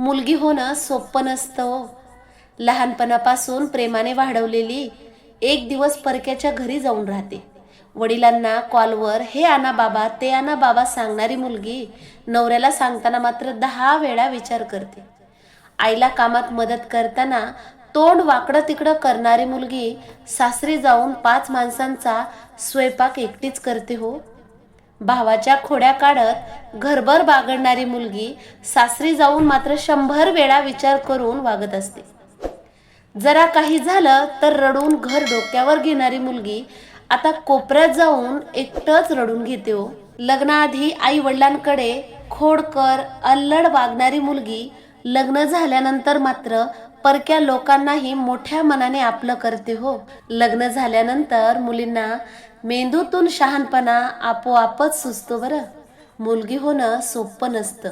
मुलगी होणं सोपं नसतं. लहानपणापासून प्रेमाने वाढवलेली एक दिवस परक्याच्या घरी जाऊन राहते. वडिलांना कॉलवर हे आना बाबा ते आना बाबा सांगणारी मुलगी नवऱ्याला सांगताना मात्र दहा वेळा विचार करते. आईला कामात मदत करताना तोंड वाकडं तिकडं करणारी मुलगी सासरी जाऊन पाच माणसांचा स्वयंपाक एकटीच करते हो. भावाच्या खोड्या काढत घरभर बागडणारी मुलगी सासरी जाऊन मात्र शंभर वेळा विचार करून वागत असते. जरा काही झालं तर रडून घर डोक्यावर घेणारी मुलगी आता कोपऱ्यात जाऊन एकटंच रडून घेते हो. लग्नाआधी आई वडिलांकडे खोडकर अल्लड वागणारी मुलगी लग्न झाल्यानंतर मात्र परक्या लोकांनाही मोठ्या मनाने आपलं करते हो. लग्न झाल्यानंतर मुलींना मेंदूतून शहाणपणा आपोआपच सुचतो बरं. मुलगी होणं सोपं नसतं.